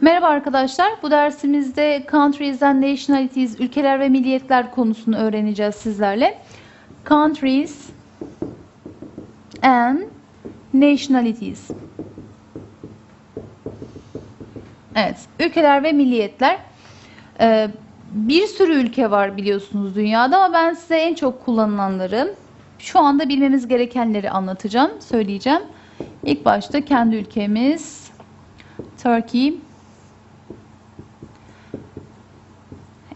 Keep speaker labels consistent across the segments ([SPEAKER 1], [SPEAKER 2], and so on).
[SPEAKER 1] Merhaba arkadaşlar. Bu dersimizde countries and nationalities, ülkeler ve milliyetler konusunu öğreneceğiz sizlerle. Countries and nationalities. Evet, ülkeler ve milliyetler. Ee, bir sürü ülke var biliyorsunuz dünyada ama ben size en çok kullanılanları, şu anda bilmemiz gerekenleri anlatacağım, söyleyeceğim. İlk başta kendi ülkemiz Turkey,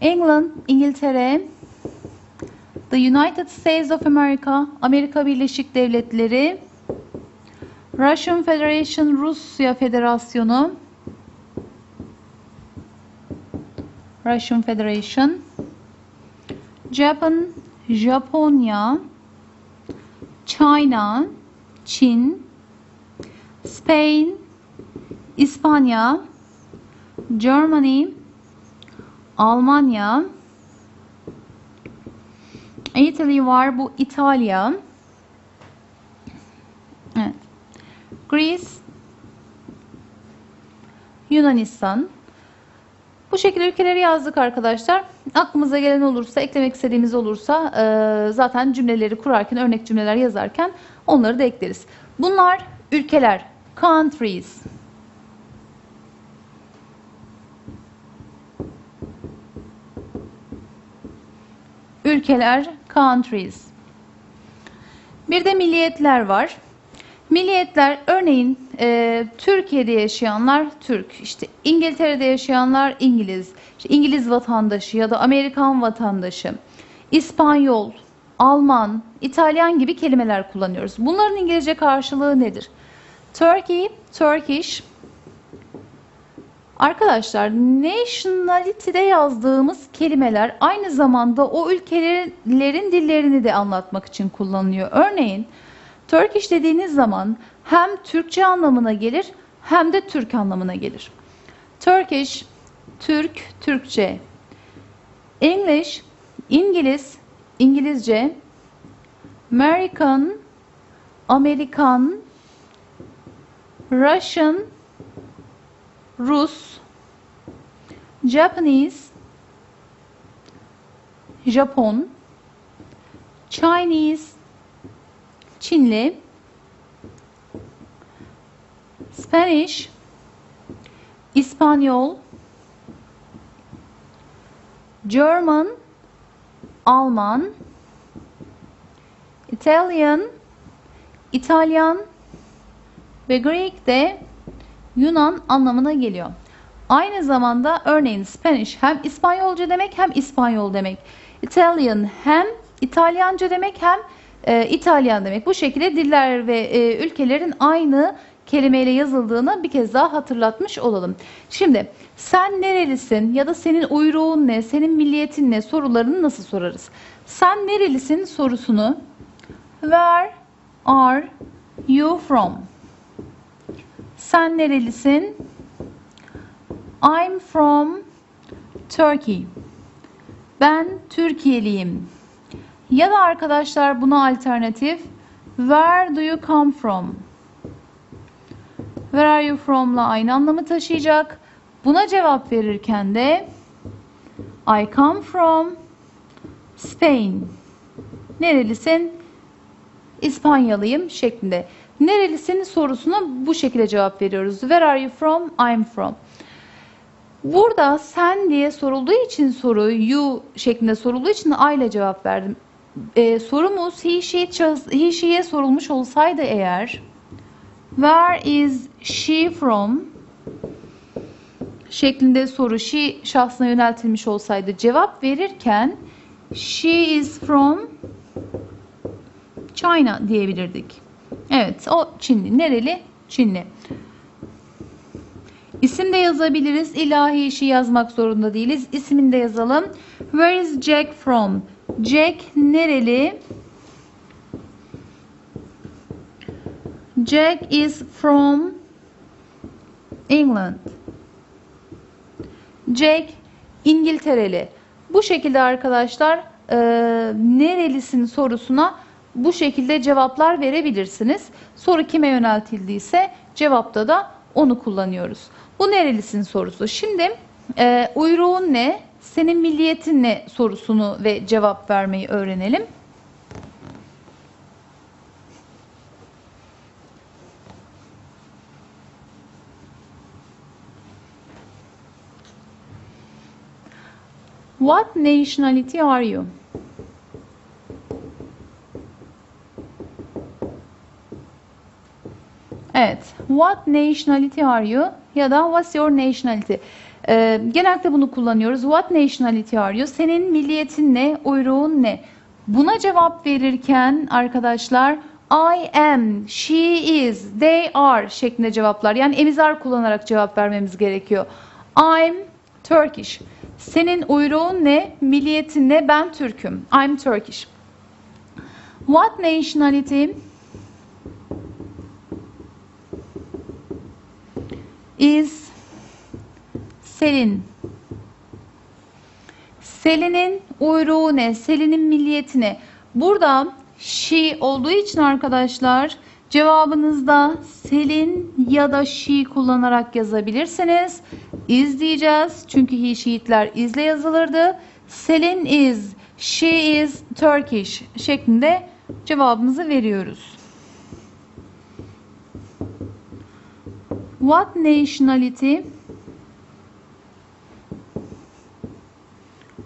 [SPEAKER 1] England, İngiltere, The United States of America, Amerika Birleşik Devletleri, Russian Federation, Rusya Federasyonu, Russian Federation, Japan, Japonya, China, Çin, Spain, İspanya, Germany, Almanya, Italy var bu İtalya. Evet. Greece, Yunanistan. Bu şekilde ülkeleri yazdık arkadaşlar. Aklımıza gelen olursa, eklemek istediğimiz olursa e, zaten cümleleri kurarken, örnek cümleler yazarken onları da ekleriz. Bunlar ülkeler, countries. Ülkeler, countries. Bir de milliyetler var. Milliyetler örneğin e, Türkiye'de yaşayanlar Türk, işte İngiltere'de yaşayanlar İngiliz, işte İngiliz vatandaşı ya da Amerikan vatandaşı, İspanyol, Alman, İtalyan gibi kelimeler kullanıyoruz. Bunların İngilizce karşılığı nedir? Turkey, Turkish. Arkadaşlar nationality'de yazdığımız kelimeler aynı zamanda o ülkelerin dillerini de anlatmak için kullanılıyor. Örneğin Turkish dediğiniz zaman hem Türkçe anlamına gelir hem de Türk anlamına gelir. Turkish, Türk, Türkçe. English, İngiliz, İngilizce. American, Amerikan. Russian, Rus. Japanese, Japon. Chinese, Çinli, Spanish, İspanyol, German, Alman, Italian, İtalyan ve Greek de Yunan anlamına geliyor. Aynı zamanda örneğin Spanish hem İspanyolca demek hem İspanyol demek. Italian hem İtalyanca demek hem e, İtalyan demek. Bu şekilde diller ve e, ülkelerin aynı kelimeyle yazıldığını bir kez daha hatırlatmış olalım. Şimdi sen nerelisin ya da senin uyruğun ne, senin milliyetin ne sorularını nasıl sorarız? Sen nerelisin sorusunu Where are you from? Sen nerelisin? I'm from Turkey. Ben Türkiye'liyim. Ya da arkadaşlar buna alternatif Where do you come from? Where are you from'la aynı anlamı taşıyacak. Buna cevap verirken de I come from Spain. Nerelisin? İspanyalıyım şeklinde. Nerelisin sorusuna bu şekilde cevap veriyoruz. Where are you from? I'm from. Burada sen diye sorulduğu için soru you şeklinde sorulduğu için I ile cevap verdim. Ee, sorumuz he, she, he, she'ye sorulmuş olsaydı eğer Where is she from? şeklinde soru she şahsına yöneltilmiş olsaydı cevap verirken she is from China diyebilirdik. Evet o Çinli. Nereli? Çinli. İsim de yazabiliriz. İlahi işi yazmak zorunda değiliz. İsmini de yazalım. Where is Jack from? Jack nereli? Jack is from England. Jack İngiltereli. Bu şekilde arkadaşlar e, nerelisin sorusuna bu şekilde cevaplar verebilirsiniz. Soru kime yöneltildiyse cevapta da onu kullanıyoruz. Bu nerelisin sorusu. Şimdi e, uyruğun ne? Senin milliyetin ne sorusunu ve cevap vermeyi öğrenelim. What nationality are you? Evet. What nationality are you? Ya da what's your nationality? Ee, genellikle bunu kullanıyoruz. What nationality are you? Senin milliyetin ne? Uyruğun ne? Buna cevap verirken arkadaşlar I am, she is, they are şeklinde cevaplar. Yani emizar kullanarak cevap vermemiz gerekiyor. I'm Turkish. Senin uyruğun ne? Milliyetin ne? Ben Türk'üm. I'm Turkish. What nationality is Selin? Selin'in uyruğu ne? Selin'in milliyeti ne? Burada she olduğu için arkadaşlar cevabınızda Selin ya da she kullanarak yazabilirsiniz. Is diyeceğiz. Çünkü he, she'itler izle yazılırdı. Selin is, she is Turkish şeklinde cevabımızı veriyoruz. What nationality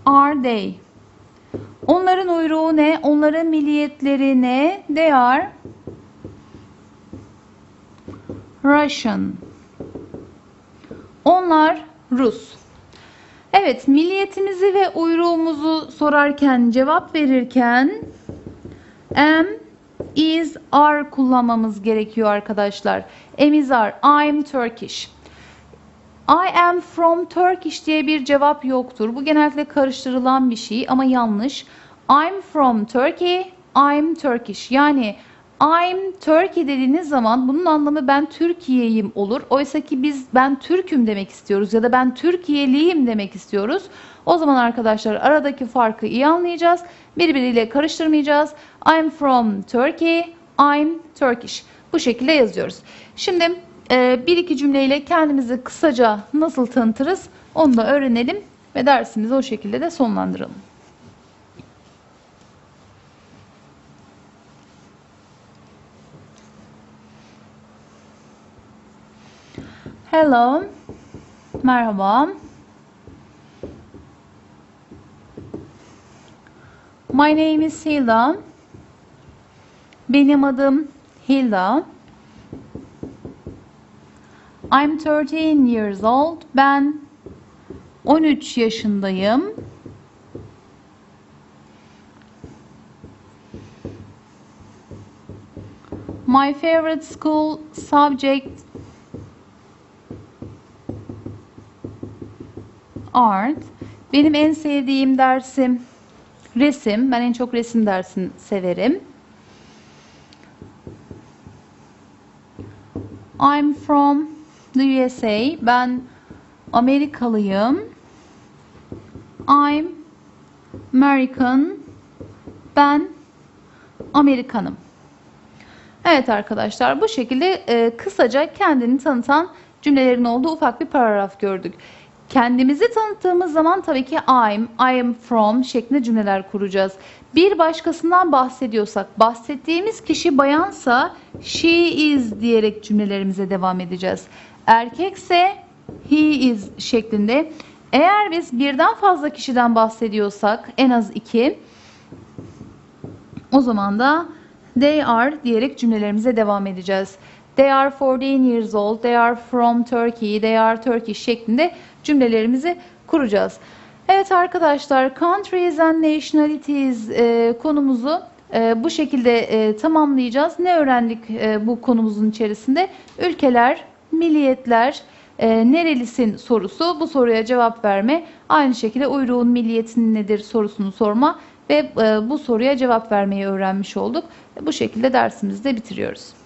[SPEAKER 1] are they? Onların uyruğu ne? Onların milliyetleri ne? They are Russian. Onlar Rus. Evet, milliyetimizi ve uyruğumuzu sorarken, cevap verirken am, is, are kullanmamız gerekiyor arkadaşlar. Am is are. I'm Turkish. I am from Turkish diye bir cevap yoktur. Bu genellikle karıştırılan bir şey ama yanlış. I'm from Turkey. I'm Turkish. Yani I'm Turkey dediğiniz zaman bunun anlamı ben Türkiye'yim olur. Oysa ki biz ben Türk'üm demek istiyoruz ya da ben Türkiye'liyim demek istiyoruz. O zaman arkadaşlar aradaki farkı iyi anlayacağız. Birbiriyle karıştırmayacağız. I'm from Turkey. I'm Turkish. Bu şekilde yazıyoruz. Şimdi e, bir iki cümleyle kendimizi kısaca nasıl tanıtırız onu da öğrenelim ve dersimizi o şekilde de sonlandıralım. Hello. Merhaba. My name is Hilda. Benim adım Hilda. I'm 13 years old. Ben 13 yaşındayım. My favorite school subject art. Benim en sevdiğim dersim resim. Ben en çok resim dersini severim. I'm from the USA. Ben Amerikalıyım. I'm American. Ben Amerikanım. Evet arkadaşlar bu şekilde e, kısaca kendini tanıtan cümlelerin olduğu ufak bir paragraf gördük. Kendimizi tanıttığımız zaman tabii ki I'm, I am from şeklinde cümleler kuracağız. Bir başkasından bahsediyorsak, bahsettiğimiz kişi bayansa she is diyerek cümlelerimize devam edeceğiz. Erkekse he is şeklinde. Eğer biz birden fazla kişiden bahsediyorsak en az iki o zaman da they are diyerek cümlelerimize devam edeceğiz. They are 14 years old, they are from Turkey, they are Turkish şeklinde cümlelerimizi kuracağız. Evet arkadaşlar, countries and nationalities e, konumuzu e, bu şekilde e, tamamlayacağız. Ne öğrendik e, bu konumuzun içerisinde? Ülkeler, milliyetler, e, nerelisin sorusu, bu soruya cevap verme, aynı şekilde uyruğun milliyetin nedir sorusunu sorma ve e, bu soruya cevap vermeyi öğrenmiş olduk. Bu şekilde dersimizi de bitiriyoruz.